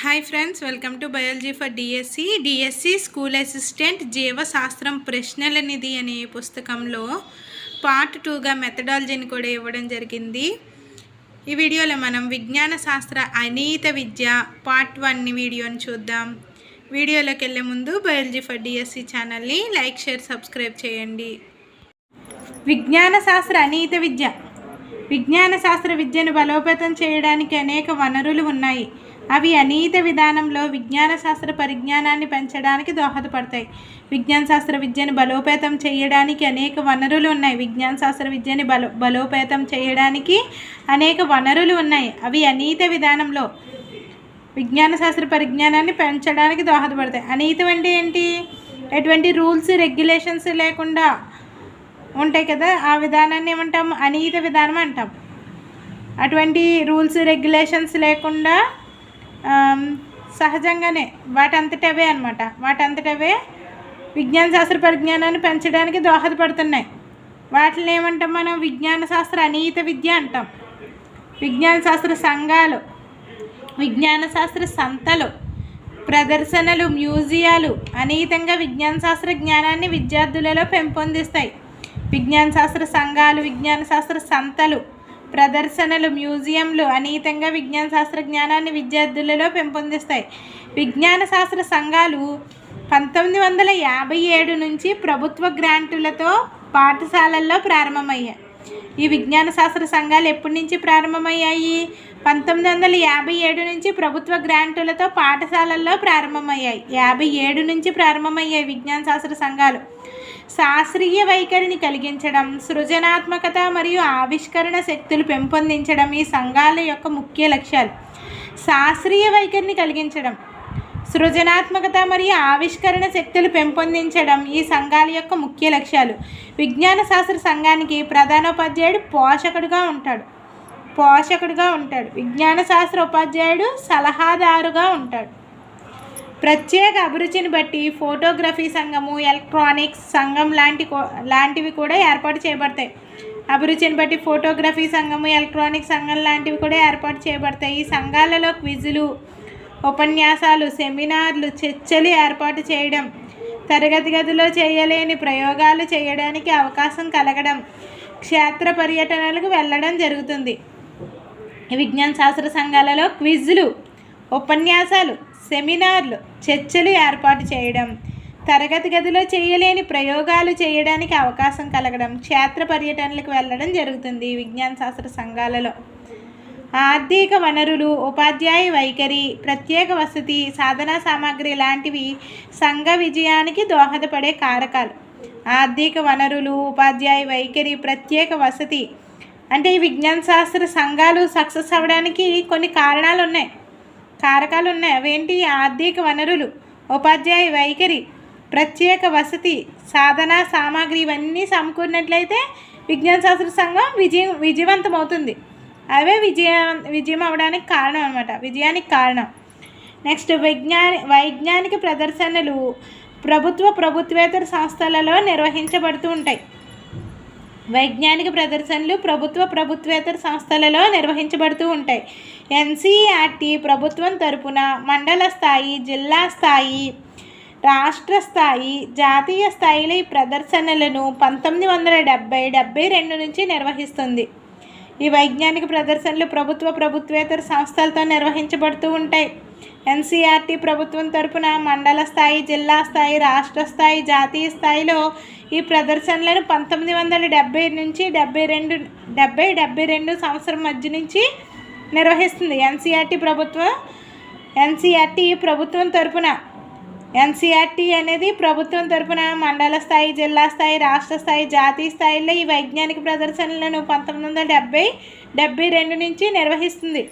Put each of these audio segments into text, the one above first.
Hi friends welcome to biology for DSC DSC school assistant జీవశాస్త్రం ప్రశ్నలనిధి అనే పుస్తకంలో పార్ట్ టూగా మెథడాలజీని కూడా ఇవ్వడం జరిగింది. ఈ వీడియోలో మనం విజ్ఞాన శాస్త్ర అనీత విద్య పార్ట్ వన్ వీడియోని చూద్దాం. వీడియోలోకి వెళ్ళే ముందు బయాలజీ ఫర్ డిఎస్సి ఛానల్ని లైక్ షేర్ సబ్స్క్రైబ్ చేయండి. విజ్ఞాన శాస్త్ర అనీత విద్య. విజ్ఞాన శాస్త్ర విద్యను బలోపేతం చేయడానికి అనేక వనరులు ఉన్నాయి. అవి అనీత విధానంలో విజ్ఞాన శాస్త్ర పరిజ్ఞానాన్ని పెంచడానికి దోహదపడతాయి. విజ్ఞాన శాస్త్ర విద్యను బలోపేతం చేయడానికి అనేక వనరులు ఉన్నాయి. విజ్ఞాన శాస్త్ర విద్యని బలో బలోపేతం చేయడానికి అనేక వనరులు ఉన్నాయి. అవి అనీత విధానంలో విజ్ఞాన శాస్త్ర పరిజ్ఞానాన్ని పెంచడానికి దోహదపడతాయి. అనీతం అంటే ఏంటి? ఎటువంటి రూల్స్ రెగ్యులేషన్స్ లేకుండా ఉంటాయి కదా ఆ విధానాన్ని ఏమంటాం? అనీత విధానం అంటాం. అటువంటి రూల్స్ రెగ్యులేషన్స్ లేకుండా సహజంగానే వాటంతటవే అనమాట వాటంతటవే విజ్ఞాన శాస్త్ర పరిజ్ఞానాన్ని పెంచడానికి దోహదపడుతున్నాయి. వాటిని ఏమంటాం మనం? విజ్ఞాన శాస్త్ర అనీత విద్య అంటాం. విజ్ఞాన శాస్త్ర సంఘాలు విజ్ఞాన శాస్త్ర సంతలు ప్రదర్శనలు మ్యూజియాలు అనీతంగా విజ్ఞాన శాస్త్ర జ్ఞానాన్ని విద్యార్థులలో పెంపొందిస్తాయి. విజ్ఞాన శాస్త్ర సంఘాలు విజ్ఞాన శాస్త్ర సంతలు ప్రదర్శనలు మ్యూజియంలు అనీతంగా విజ్ఞాన శాస్త్ర జ్ఞానాన్ని విద్యార్థులలో పెంపొందిస్తాయి. విజ్ఞాన శాస్త్ర సంఘాలు పంతొమ్మిది వందల యాభై ఏడు నుంచి ప్రభుత్వ గ్రాంటులతో పాఠశాలల్లో ప్రారంభమయ్యాయి. ఈ విజ్ఞాన శాస్త్ర సంఘాలు ఎప్పటి నుంచి ప్రారంభమయ్యాయి? పంతొమ్మిది వందల యాభై ఏడు నుంచి ప్రభుత్వ గ్రాంటులతో పాఠశాలల్లో ప్రారంభమయ్యాయి. యాభై ఏడు నుంచి ప్రారంభమయ్యాయి విజ్ఞాన శాస్త్ర సంఘాలు. శాస్త్రీయ వైఖరిని కలిగించడం సృజనాత్మకత మరియు ఆవిష్కరణ శక్తులు పెంపొందించడం ఈ సంఘాల యొక్క ముఖ్య లక్ష్యాలు. శాస్త్రీయ వైఖరిని కలిగించడం సృజనాత్మకత మరియు ఆవిష్కరణ శక్తులు పెంపొందించడం ఈ సంఘాల యొక్క ముఖ్య లక్ష్యాలు. విజ్ఞాన శాస్త్ర సంఘానికి ప్రధానోపాధ్యాయుడు పోషకుడుగా ఉంటాడు. పోషకుడుగా ఉంటాడు. విజ్ఞాన శాస్త్ర ఉపాధ్యాయుడు సలహాదారుగా ఉంటాడు. ప్రత్యేక అభిరుచిని బట్టి ఫోటోగ్రఫీ సంఘము ఎలక్ట్రానిక్స్ సంఘం లాంటి కో- లాంటివి కూడా ఏర్పాటు చేయబడతాయి. అభిరుచిని బట్టి ఫోటోగ్రఫీ సంఘము ఎలక్ట్రానిక్ సంఘం లాంటివి కూడా ఏర్పాటు చేయబడతాయి. ఈ సంఘాలలో క్విజులు ఉపన్యాసాలు సెమినార్లు చర్చలు ఏర్పాటు చేయడం తరగతి గదిలో చేయలేని ప్రయోగాలు చేయడానికి అవకాశం కలగడం క్షేత్ర పర్యటనలకు వెళ్ళడం జరుగుతుంది. విజ్ఞాన శాస్త్ర సంఘాలలో క్విజ్లు ఉపన్యాసాలు సెమినార్లు చర్చలు ఏర్పాటు చేయడం తరగతి గదిలో చేయలేని ప్రయోగాలు చేయడానికి అవకాశం కలగడం క్షేత్ర పర్యటనలకు వెళ్ళడం జరుగుతుంది విజ్ఞాన శాస్త్ర సంఘాలలో. ఆర్థిక వనరులు ఉపాధ్యాయ వైఖరి ప్రత్యేక వసతి సాధనా సామాగ్రి లాంటివి సంఘ విజయానికి దోహదపడే కారకాలు. ఆర్థిక వనరులు ఉపాధ్యాయ వైఖరి ప్రత్యేక వసతి అంటే ఈ విజ్ఞాన శాస్త్ర సంఘాలు సక్సెస్ అవ్వడానికి కొన్ని కారణాలు ఉన్నాయి కారకాలు ఉన్నాయి అవేంటి? ఆర్థిక వనరులు ఉపాధ్యాయ వైఖరి ప్రత్యేక వసతి సాధన సామాగ్రి ఇవన్నీ సమకూరినట్లయితే విజ్ఞాన శాస్త్ర సంఘం విజయం విజయవంతమవుతుంది. అవే విజయ విజయం అవడానికి కారణం అనమాట విజయానికి కారణం. నెక్స్ట్ విజ్ఞాని వైజ్ఞానిక ప్రదర్శనలు ప్రభుత్వ ప్రభుత్వేతర సంస్థలలో నిర్వహించబడుతూ ఉంటాయి. వైజ్ఞానిక ప్రదర్శనలు ప్రభుత్వ ప్రభుత్వేతర సంస్థలలో నిర్వహించబడుతూ ఉంటాయి. ఎన్సీఆర్టీ ప్రభుత్వం తరపున మండల స్థాయి జిల్లా స్థాయి రాష్ట్ర స్థాయి జాతీయ స్థాయిలో ఈ ప్రదర్శనలను పంతొమ్మిది వందల డెబ్బై డెబ్బై రెండు నుంచి నిర్వహిస్తుంది. ఈ వైజ్ఞానిక ప్రదర్శనలు ప్రభుత్వ ప్రభుత్వేతర సంస్థలతో నిర్వహించబడుతూ ఉంటాయి. ఎన్సీఆర్టీ ప్రభుత్వం తరపున మండల స్థాయి జిల్లా స్థాయి రాష్ట్ర స్థాయి జాతీయ స్థాయిలో ఈ ప్రదర్శనలను పంతొమ్మిది వందల డెబ్బై నుంచి డెబ్బై రెండు డెబ్బై డెబ్బై రెండు సంవత్సరం మధ్య నుంచి నిర్వహిస్తుంది. ఎన్సీఆర్టీ ప్రభుత్వం ఎన్సీఆర్టీ ప్రభుత్వం తరపున ఎన్సీఆర్టీ అనేది ప్రభుత్వం తరపున మండల స్థాయి జిల్లా స్థాయి రాష్ట్ర స్థాయి జాతీయ స్థాయిలో ఈ వైజ్ఞానిక ప్రదర్శనలను పంతొమ్మిది వందల డెబ్బై డెబ్బై రెండు నుంచి నిర్వహిస్తుంది.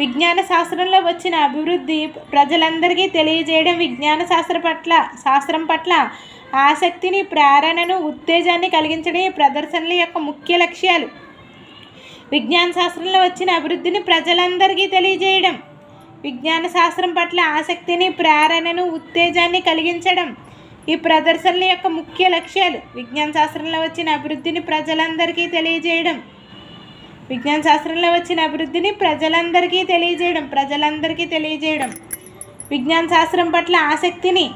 విజ్ఞాన శాస్త్రంలో వచ్చిన అభివృద్ధి ప్రజలందరికీ తెలియజేయడం విజ్ఞాన శాస్త్ర పట్ల శాస్త్రం పట్ల ఆసక్తిని ప్రేరణను ఉత్తేజాన్ని కలిగించడం ఈ ప్రదర్శనల యొక్క ముఖ్య లక్ష్యాలు. విజ్ఞాన శాస్త్రంలో వచ్చిన అభివృద్ధిని ప్రజలందరికీ తెలియజేయడం విజ్ఞాన శాస్త్రం పట్ల ఆసక్తిని ప్రేరణను ఉత్తేజాన్ని కలిగించడం ఈ ప్రదర్శనల యొక్క ముఖ్య లక్ష్యాలు. విజ్ఞాన శాస్త్రంలో వచ్చిన అభివృద్ధిని ప్రజలందరికీ తెలియజేయడం విజ్ఞాన శాస్త్రంలో వచ్చిన అభివృద్ధిని ప్రజలందరికీ తెలియజేయడం ప్రజలందరికీ తెలియజేయడం విజ్ఞాన శాస్త్రం పట్ల ఆసక్తిని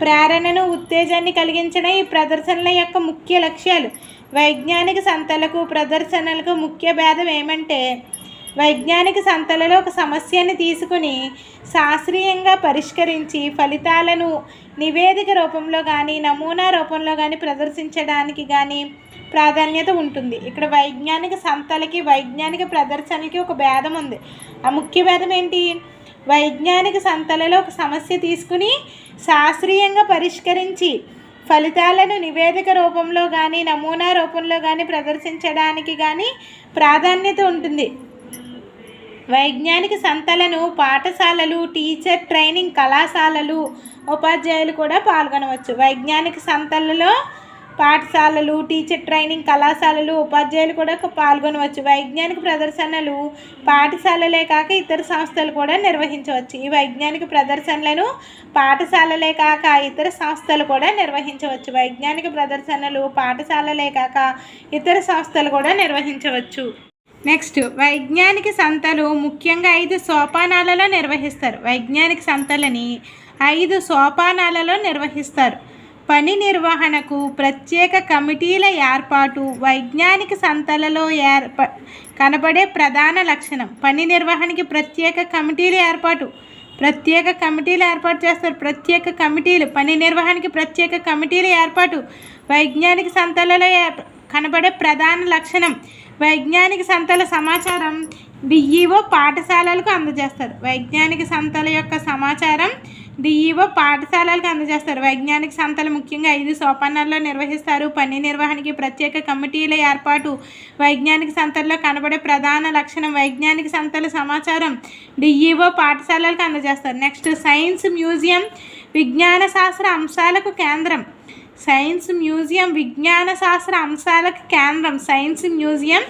ప్రేరణను ఉత్తేజాన్ని కలిగించడం ఈ ప్రదర్శనల యొక్క ముఖ్య లక్ష్యాలు. వైజ్ఞానిక సంతలకు ప్రదర్శనలకు ముఖ్య భేదం ఏమంటే వైజ్ఞానిక సంతలలో ఒక సమస్యని తీసుకుని శాస్త్రీయంగా పరిష్కరించి ఫలితాలను నివేదిక రూపంలో కానీ నమూనా రూపంలో కానీ ప్రదర్శించడానికి కానీ ప్రాధాన్యత ఉంటుంది. ఇక్కడ వైజ్ఞానిక సంతలకి వైజ్ఞానిక ప్రదర్శనలకి ఒక భేదం ఉంది. ఆ ముఖ్య భేదం ఏంటి? వైజ్ఞానిక సంతలలో ఒక సమస్య తీసుకుని శాస్త్రీయంగా పరిష్కరించి ఫలితాలను నివేదిక రూపంలో కానీ నమూనా రూపంలో కానీ ప్రదర్శించడానికి కానీ ప్రాధాన్యత ఉంటుంది. వైజ్ఞానిక సంతలను పాఠశాలలు టీచర్ ట్రైనింగ్ కళాశాలలు ఉపాధ్యాయులు కూడా పాల్గొనవచ్చు. వైజ్ఞానిక సంతలలో పాఠశాలలు టీచర్ ట్రైనింగ్ కళాశాలలు ఉపాధ్యాయులు కూడా పాల్గొనవచ్చు. వైజ్ఞానిక ప్రదర్శనలు పాఠశాలలే కాక ఇతర సంస్థలు కూడా నిర్వహించవచ్చు. ఈ వైజ్ఞానిక ప్రదర్శనలను పాఠశాలలే కాక ఇతర సంస్థలు కూడా నిర్వహించవచ్చు. వైజ్ఞానిక ప్రదర్శనలు పాఠశాలలే కాక ఇతర సంస్థలు కూడా నిర్వహించవచ్చు. నెక్స్ట్ వైజ్ఞానిక సంతలు ముఖ్యంగా ఐదు సోపానాలలో నిర్వహిస్తారు. వైజ్ఞానిక సంతలని ఐదు సోపానాలలో నిర్వహిస్తారు. పని నిర్వహణకు ప్రత్యేక కమిటీల ఏర్పాటు వైజ్ఞానిక సంతలలో ఏర్ప కనబడే ప్రధాన లక్షణం. పని నిర్వహణకి ప్రత్యేక కమిటీల ఏర్పాటు. ప్రత్యేక కమిటీలు ఏర్పాటు చేస్తారు. ప్రత్యేక కమిటీలు. పని నిర్వహణకి ప్రత్యేక కమిటీల ఏర్పాటు. వైజ్ఞానిక సంతలలో కనబడే ప్రధాన లక్షణం. వైజ్ఞానిక సంతల సమాచారం డిఈఓ పాఠశాలలకు అందజేస్తారు. వైజ్ఞానిక సంతల యొక్క సమాచారం డిఈఓ పాఠశాలలకు అందజేస్తారు. వైజ్ఞానిక సంతలు ముఖ్యంగా ఐదు సోపానాల్లో నిర్వహిస్తారు. పని నిర్వహణకి ప్రత్యేక కమిటీల ఏర్పాటు వైజ్ఞానిక సంతల్లో కనబడే ప్రధాన లక్షణం వైజ్ఞానిక సంతల సమాచారం డిఈఓ పాఠశాలలకు అందజేస్తారు. నెక్స్ట్ సైన్స్ మ్యూజియం విజ్ఞాన శాస్త్ర అంశాలకు కేంద్రం. సైన్స్ మ్యూజియం విజ్ఞాన శాస్త్ర అంశాలకు కేంద్రం. సైన్స్ మ్యూజియం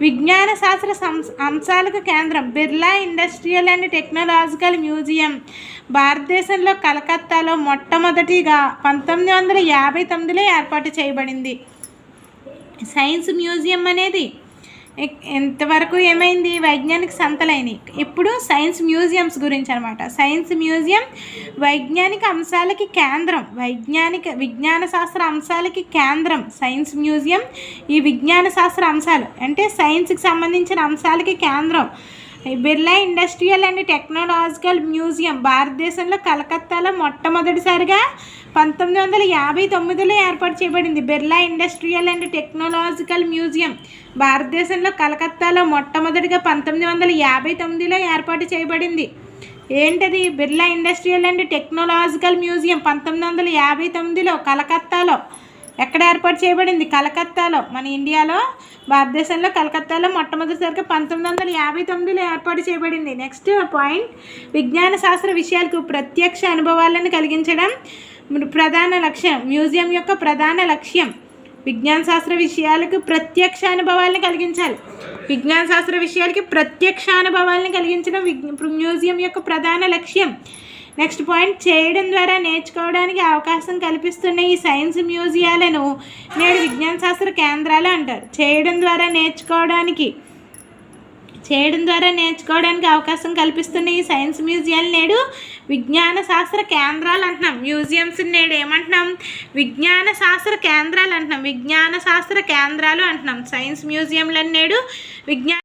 విజ్ఞాన శాస్త్ర సంస్- అంశాలకు కేంద్రం. Birla industrial and technological museum. భారతదేశంలో కలకత్తాలో మొట్టమొదటిగా పంతొమ్మిది వందల యాభై తొమ్మిదిలో ఏర్పాటు చేయబడింది. సైన్స్ మ్యూజియం అనేది ఎంతవరకు ఇంతవరకు ఏమైంది? వైజ్ఞానిక సంతలైనవి ఇప్పుడు సైన్స్ మ్యూజియంస్ గురించి అనమాట సైన్స్ మ్యూజియం వైజ్ఞానిక అంశాలకి కేంద్రం వైజ్ఞానిక విజ్ఞాన శాస్త్ర అంశాలకి కేంద్రం. సైన్స్ మ్యూజియం ఈ విజ్ఞాన శాస్త్ర అంశాలు అంటే సైన్స్కి సంబంధించిన అంశాలకి కేంద్రం. Birla industrial and technological museum భారతదేశంలో కలకత్తాలో మొట్టమొదటిసారిగా పంతొమ్మిది వందల యాభై తొమ్మిదిలో ఏర్పాటు చేయబడింది Birla industrial and technological museum. భారతదేశంలో కలకత్తాలో మొట్టమొదటిగా పంతొమ్మిది వందల యాభై తొమ్మిదిలో ఏర్పాటు చేయబడింది. ఏంటది? Birla industrial and technological museum పంతొమ్మిది వందల యాభై తొమ్మిదిలో కలకత్తాలో ఎక్కడ ఏర్పాటు చేయబడింది? కలకత్తాలో. మన ఇండియాలో భారతదేశంలో కలకత్తాలో మొట్టమొదటిసారిగా పంతొమ్మిది వందల యాభై తొమ్మిదిలో ఏర్పాటు చేయబడింది. నెక్స్ట్ పాయింట్ విజ్ఞాన శాస్త్ర విషయాలకు ప్రత్యక్ష అనుభవాలను కలిగించడం. ప్రధాన లక్ష్యం మ్యూజియం యొక్క ప్రధాన లక్ష్యం విజ్ఞాన శాస్త్ర విషయాలకు ప్రత్యక్ష అనుభవాలను కలిగించాలి. విజ్ఞాన శాస్త్ర విషయాలకి ప్రత్యక్ష అనుభవాలను కలిగించడం మ్యూజియం యొక్క ప్రధాన లక్ష్యం. నెక్స్ట్ పాయింట్ చేయడం ద్వారా నేర్చుకోవడానికి అవకాశం కల్పిస్తున్న ఈ సైన్స్ మ్యూజియాలను నేడు విజ్ఞాన శాస్త్ర కేంద్రాలు అంటారు. చేయడం ద్వారా నేర్చుకోవడానికి చేయడం ద్వారా నేర్చుకోవడానికి అవకాశం కల్పిస్తున్న ఈ సైన్స్ మ్యూజియాలు నేడు విజ్ఞాన శాస్త్ర కేంద్రాలు అంటున్నాం. మ్యూజియంస్ నేడు ఏమంటున్నాం? విజ్ఞాన శాస్త్ర కేంద్రాలు అంటున్నాం. విజ్ఞాన శాస్త్ర కేంద్రాలు అంటున్నాం. సైన్స్ మ్యూజియంలను నేడు విజ్ఞా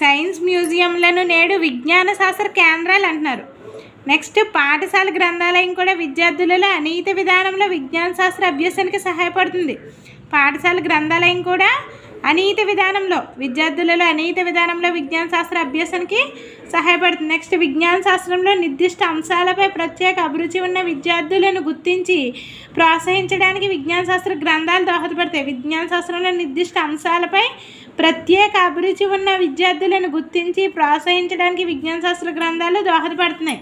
సైన్స్ మ్యూజియంలను నేడు విజ్ఞాన శాస్త్ర కేంద్రాలు అంటున్నారు. నెక్స్ట్ పాఠశాల గ్రంథాలయం కూడా విద్యార్థులలో అనీత విధానంలో విజ్ఞాన శాస్త్ర అభ్యాసానికి సహాయపడుతుంది. పాఠశాల గ్రంథాలయం కూడా అనీత విధానంలో విద్యార్థులలో అనీత విధానంలో విజ్ఞాన శాస్త్ర అభ్యాసానికి సహాయపడుతుంది. నెక్స్ట్ విజ్ఞాన శాస్త్రంలో నిర్దిష్ట అంశాలపై ప్రత్యేక అభిరుచి ఉన్న విద్యార్థులను గుర్తించి ప్రోత్సహించడానికి విజ్ఞాన శాస్త్ర గ్రంథాలు దోహదపడతాయి. విజ్ఞాన శాస్త్రంలో నిర్దిష్ట అంశాలపై ప్రత్యేక అభిరుచి ఉన్న విద్యార్థులను గుర్తించి ప్రోత్సహించడానికి విజ్ఞాన శాస్త్ర గ్రంథాలు దోహదపడుతున్నాయి.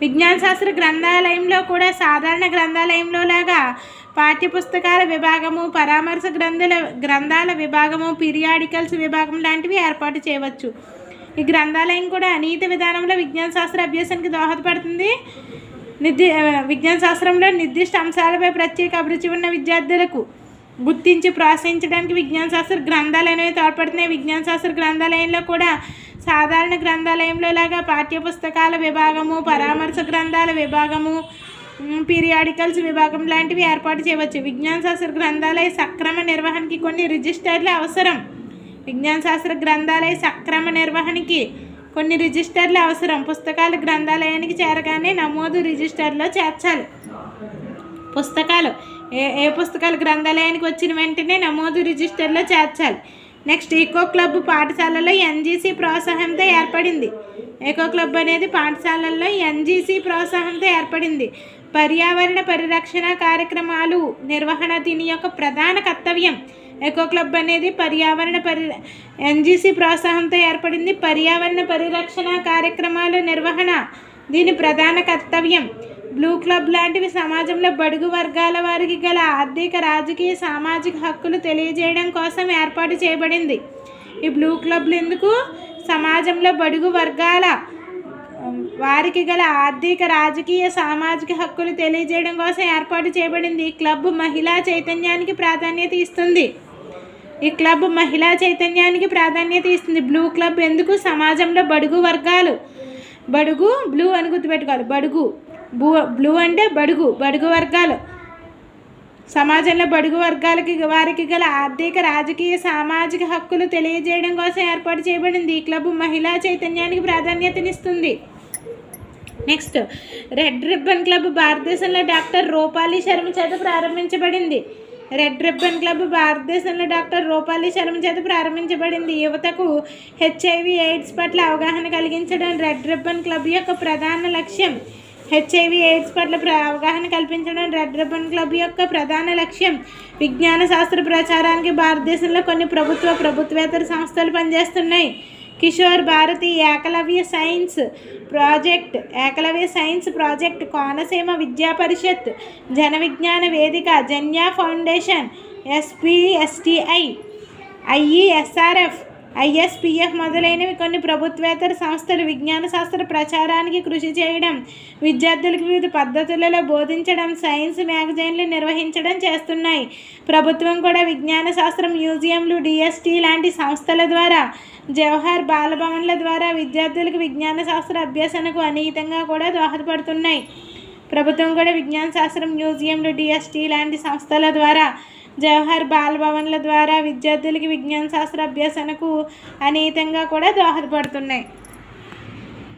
విజ్ఞాన శాస్త్ర గ్రంథాలయంలో కూడా సాధారణ గ్రంథాలయంలో లాగా పాఠ్యపుస్తకాల విభాగము పరామర్శ గ్రంథాల గ్రంథాల విభాగము పీరియాడికల్స్ విభాగం లాంటివి ఏర్పాటు చేయవచ్చు. ఈ గ్రంథాలయం కూడా అనీతి విధానంలో విజ్ఞాన శాస్త్ర అభ్యాసానికి దోహదపడుతుంది. నిర్ది విజ్ఞాన శాస్త్రంలో నిర్దిష్ట అంశాలపై ప్రత్యేక అభిరుచి ఉన్న విద్యార్థులకు గుర్తించి ప్రోత్సహించడానికి విజ్ఞాన శాస్త్ర గ్రంథాలు అనేవి తోడ్పడుతున్నాయి. విజ్ఞాన శాస్త్ర గ్రంథాలయంలో కూడా సాధారణ గ్రంథాలయంలో లాగా పాఠ్యపుస్తకాల విభాగము పరామర్శ గ్రంథాల విభాగము పీరియాడికల్స్ విభాగం లాంటివి ఏర్పాటు చేయవచ్చు. విజ్ఞాన శాస్త్ర గ్రంథాలయ సక్రమ నిర్వహణకి కొన్ని రిజిస్టర్లు అవసరం. విజ్ఞాన శాస్త్ర గ్రంథాలయ సక్రమ నిర్వహణకి కొన్ని రిజిస్టర్లు అవసరం. పుస్తకాలు గ్రంథాలయానికి చేరగానే నమోదు రిజిస్టర్లో చేర్చాలి. పుస్తకాలు ఏ ఏ పుస్తకాలు గ్రంథాలయానికి వచ్చిన వెంటనే నమోదు రిజిస్టర్లో చేర్చాలి. నెక్స్ట్ ఈకో క్లబ్ పాఠశాలలో ఎన్జీసీ ప్రోత్సాహంతో ఏర్పడింది. ఈకో క్లబ్ అనేది పాఠశాలల్లో ఎన్జీసీ ప్రోత్సాహంతో ఏర్పడింది. పర్యావరణ పరిరక్షణ కార్యక్రమాలు నిర్వహణ దీని యొక్క ప్రధాన కర్తవ్యం. ఎకో క్లబ్ అనేది పర్యావరణ పరి ఎన్జీసీ ప్రోత్సాహంతో ఏర్పడింది. పర్యావరణ పరిరక్షణ కార్యక్రమాల నిర్వహణ దీని ప్రధాన కర్తవ్యం. బ్లూ క్లబ్ లాంటివి సమాజంలో బడుగు వర్గాల వారికి గల ఆర్థిక రాజకీయ సామాజిక హక్కులు తెలియజేయడం కోసం ఏర్పాటు చేయబడింది. ఈ బ్లూ క్లబ్లు ఎందుకు? సమాజంలో బడుగు వర్గాల వారికి గల ఆర్థిక రాజకీయ సామాజిక హక్కులు తెలియజేయడం కోసం ఏర్పాటు చేయబడింది. ఈ క్లబ్ మహిళా చైతన్యానికి ప్రాధాన్యత ఇస్తుంది. ఈ క్లబ్ మహిళా చైతన్యానికి ప్రాధాన్యత ఇస్తుంది. బ్లూ క్లబ్ ఎందుకు? సమాజంలో బడుగు వర్గాలు. బడుగు బ్లూ అని గుర్తుపెట్టుకోవాలి. బడుగు. బ్లూ బ్లూ అంటే బడుగు బడుగు వర్గాలు. సమాజంలో బడుగు వర్గాలకి వారికి గల ఆర్థిక రాజకీయ సామాజిక హక్కులు తెలియజేయడం కోసం ఏర్పాటు చేయబడింది. ఈ క్లబ్ మహిళా చైతన్యానికి ప్రాధాన్యతనిస్తుంది. నెక్స్ట్ రెడ్ రిబ్బన్ క్లబ్ భారతదేశంలో డాక్టర్ రూపాలి శర్మ చేత ప్రారంభించబడింది. రెడ్ రిబ్బన్ క్లబ్ భారతదేశంలో డాక్టర్ రూపాలి శర్మ చేత ప్రారంభించబడింది. యువతకు హెచ్ఐవి ఎయిడ్స్ పట్ల అవగాహన కలిగించడం రెడ్ రిబ్బన్ క్లబ్ యొక్క ప్రధాన లక్ష్యం. హెచ్ఐవి ఎయిడ్స్ పట్ల అవగాహన కల్పించడం రెడ్ రిబన్ క్లబ్ యొక్క ప్రధాన లక్ష్యం. విజ్ఞాన శాస్త్ర ప్రచారానికి భారతదేశంలో కొన్ని ప్రభుత్వ ప్రభుత్వేతర సంస్థలు పనిచేస్తున్నాయి. Kishore Bharati Ekalavya science project Ekalavya science project Konaseema Vidya Parishad Jana Vignana వేదిక జన్యా ఫౌండేషన్ ఎస్పీఎస్టిఐ ఐఈఎస్ఆర్ఎఫ్ ఐఎస్పిఎఫ్ మొదలైనవి కొన్ని ప్రభుత్వేతర సంస్థలు విజ్ఞాన శాస్త్ర ప్రచారానికి కృషి చేయడం విద్యార్థులకు వివిధ పద్ధతులలో బోధించడం సైన్స్ మ్యాగజైన్లు నిర్వహించడం చేస్తున్నాయి. ప్రభుత్వం కూడా విజ్ఞాన శాస్త్రం మ్యూజియంలు డిఎస్టి లాంటి సంస్థల ద్వారా జవహర్ బాలభవన్ల ద్వారా విద్యార్థులకు విజ్ఞాన శాస్త్ర అభ్యసనకు అనీతంగా కూడా దోహదపడుతున్నాయి. ప్రభుత్వం కూడా విజ్ఞాన శాస్త్రం మ్యూజియంలు డిఎస్టి లాంటి సంస్థల ద్వారా జవహర్ బాలభవన్ల ద్వారా విద్యార్థులకి విజ్ఞాన శాస్త్ర అభ్యసనకు అనితంగా కూడా దోహదపడుతున్నాయి.